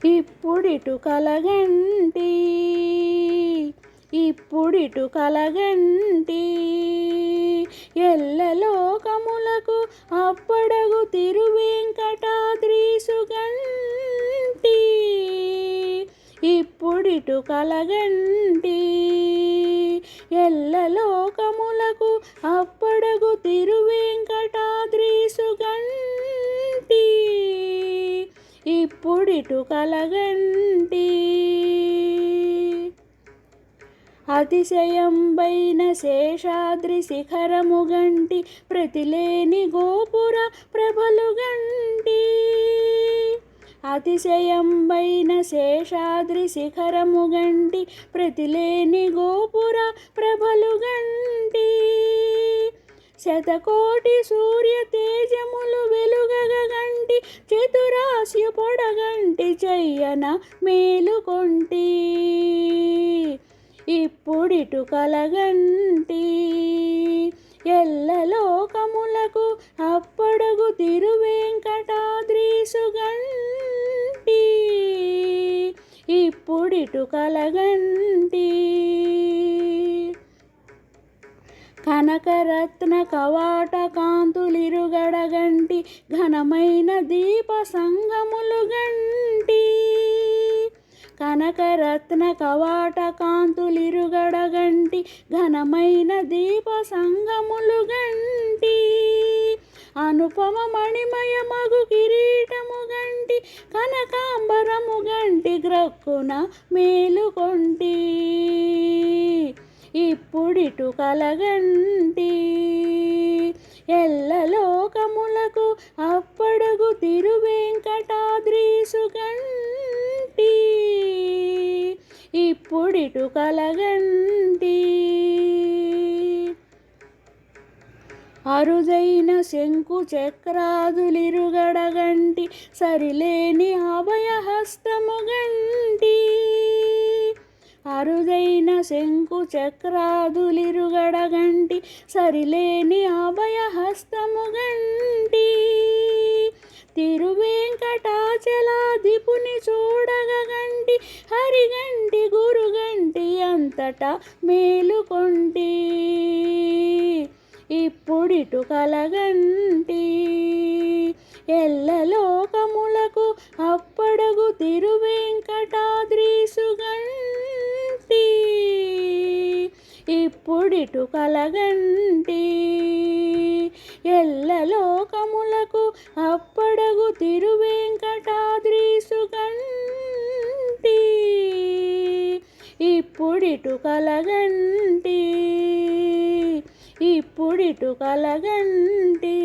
ఇప్పుడిటు కలగంటి ఇప్పుడిటు కలగంటి ఎల్లలోకములకు అప్పడగు తిరువెంకటాద్రీసుగంటి ఇప్పుడిటు కలగంటి ఎల్లలోకములకు అప్పడగు తిరువే ఇప్పుడిటు కలగండి అతిశయంబైన శేషాద్రి శిఖరము గంటి ప్రతిలేని గోపుర ప్రభలు గంటి అతిశయంబైన శేషాద్రి శిఖరము గంటి ప్రతిలేని గోపుర ప్రభలు గంటి శతకోటి సూర్య తేజములు వెలుగగ గంటి పొడగంటి చెయ్యన మేలుకొంటి. ఇప్పుడిటు కలగంటి. ఎల్లలోకములకు అప్పడగు తిరువెంకటాద్రీసుగంటి ఇప్పుడిటు కలగంటి. కనకరత్న కవాట కాంతులిరుగడగంటి ఘనమైన దీప సంగములు గంటి కనకరత్న కవాట కాంతులిరుగడగంటి ఘనమైన దీప సంగములు గంటి అనుపమ మణిమయ మగు కిరీటము గంటి కనకాంబరము గంటి గ్రక్కున మేలుకొంటి. ఇప్పుడిటు కలగంటి ఎల్లలోకములకు అప్పడుగు తిరువెంకటాద్రీసుగంటి ఇప్పుడిటు కలగంటి అరుదైన శంకు చక్రాదులిరుగడగంటి సరిలేని అభయహస్తముగంటి. అరుదైన శంకు చక్రాదులిరుగడగంటి సరిలేని అభయహస్తము గంటి. తిరువెంకటాచలాధిపుని చూడగంటి హరిగంటి గురుగంటి అంతటా మేలుకొంటి ఇప్పుడిటు కలగంటి ఎల్లలోకములకు అప్పడగు తిరువే ఇప్పుడిటు కలగంటి ఎల్లలోకములకు అప్పడగు తిరువెంకటాద్రీసుగంటి ఇప్పుడిటు కలగంటి ఇప్పుడిటు కలగంటి